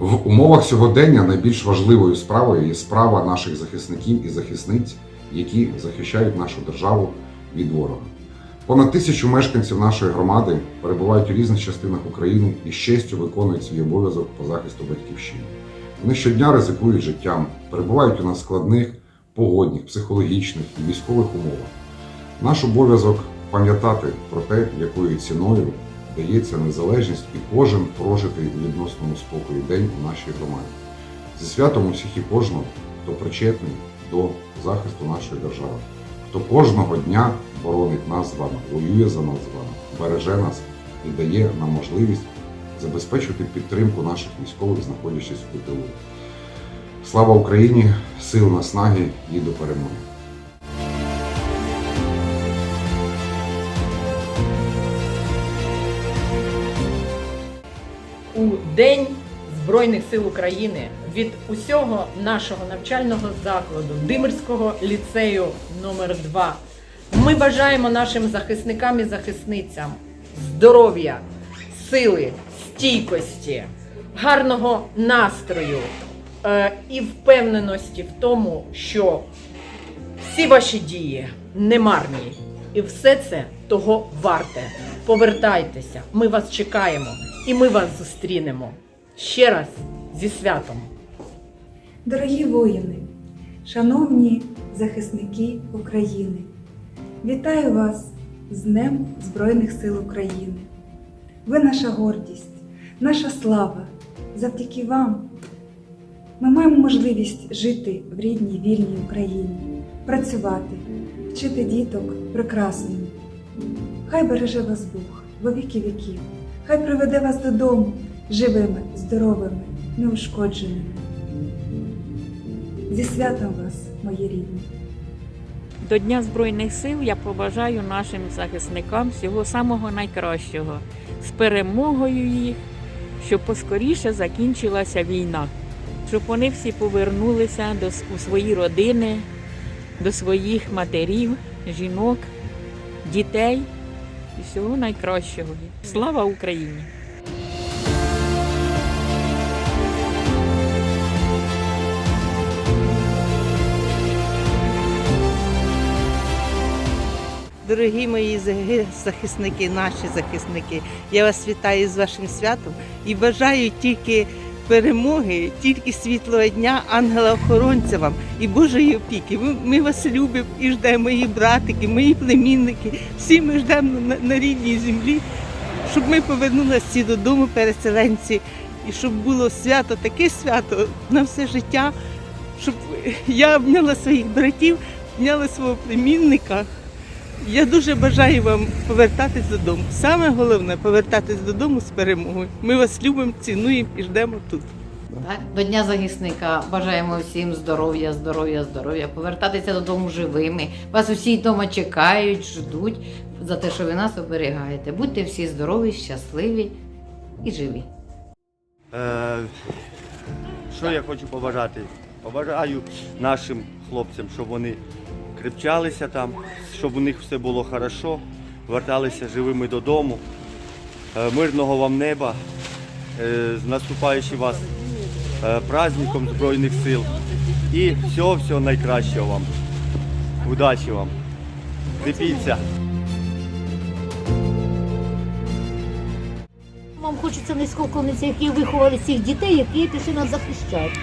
умовах сьогодення найбільш важливою справою є справа наших захисників і захисниць, які захищають нашу державу від ворога. Понад тисячу мешканців нашої громади перебувають у різних частинах України і з честю виконують свій обов'язок по захисту батьківщини. Вони щодня ризикують життям, перебувають у надскладних погодних, психологічних і військових умовах. Наш обов'язок пам'ятати про те, якою ціною дається незалежність і кожен прожитий у відносному спокої день у нашій громаді. Зі святом усіх і кожного, хто причетний до захисту нашої держави, хто кожного дня боронить нас з вами, воює за нас з вами, береже нас і дає нам можливість забезпечити підтримку наших військових, знаходячись у тилу. Слава Україні! Сил наснаги і до перемоги! У День Збройних сил України від усього нашого навчального закладу Димирського ліцею номер 2 Ми бажаємо нашим захисникам і захисницям здоров'я, сили, стійкості, гарного настрою е, і впевненості в тому, що всі ваші дії не марні. І все це того варте. Повертайтеся, ми вас чекаємо і ми вас зустрінемо. Ще раз зі святом! Дорогі воїни, шановні захисники України, вітаю вас з Днем Збройних сил України. Ви наша гордість, наша слава. Завдяки вам ми маємо можливість жити в рідній вільній Україні, працювати, вчити діток прекрасним. Хай береже вас Бог во віки віків, хай приведе вас додому живими, здоровими, неушкодженими. Зі святом вас, мої рідні! До Дня Збройних сил я побажаю нашим захисникам всього самого найкращого, з перемогою їх, щоб поскоріше закінчилася війна, щоб вони всі повернулися до, у свої родини, до своїх матерів, жінок, дітей і всього найкращого. Слава Україні! Дорогі мої захисники, наші захисники, я вас вітаю з вашим святом і бажаю тільки перемоги, тільки світлого дня, ангела-охоронця вам і Божої опіки. Ми, ми вас любимо і ждемо, мої братики, мої племінники. Всі ми ждемо на, на рідній землі, щоб ми повернулися всі додому, переселенці, і щоб було свято, таке свято на все життя, щоб я обняла своїх братів, обняла свого племінника. Я дуже бажаю вам повертатись додому. Саме головне повертатись додому з перемогою. Ми вас любимо, цінуємо і ждемо тут. Так, до Дня захисника бажаємо всім здоров'я, здоров'я, здоров'я, повертатися додому живими. Вас усі вдома чекають, ждуть за те, що ви нас оберігаєте. Будьте всі здорові, щасливі і живі. Е, що я хочу побажати? Побажаю нашим хлопцям, щоб вони крепчалися там, щоб у них все було хорошо, верталися живими додому. Е, мирного вам неба, е, з наступаючим вас е, праздником Збройних сил і всього-всього найкращого вам. Удачі вам. Крепіться. Вам хочеться низько вклонитися, які виховали цих дітей, які пішли нас захищати.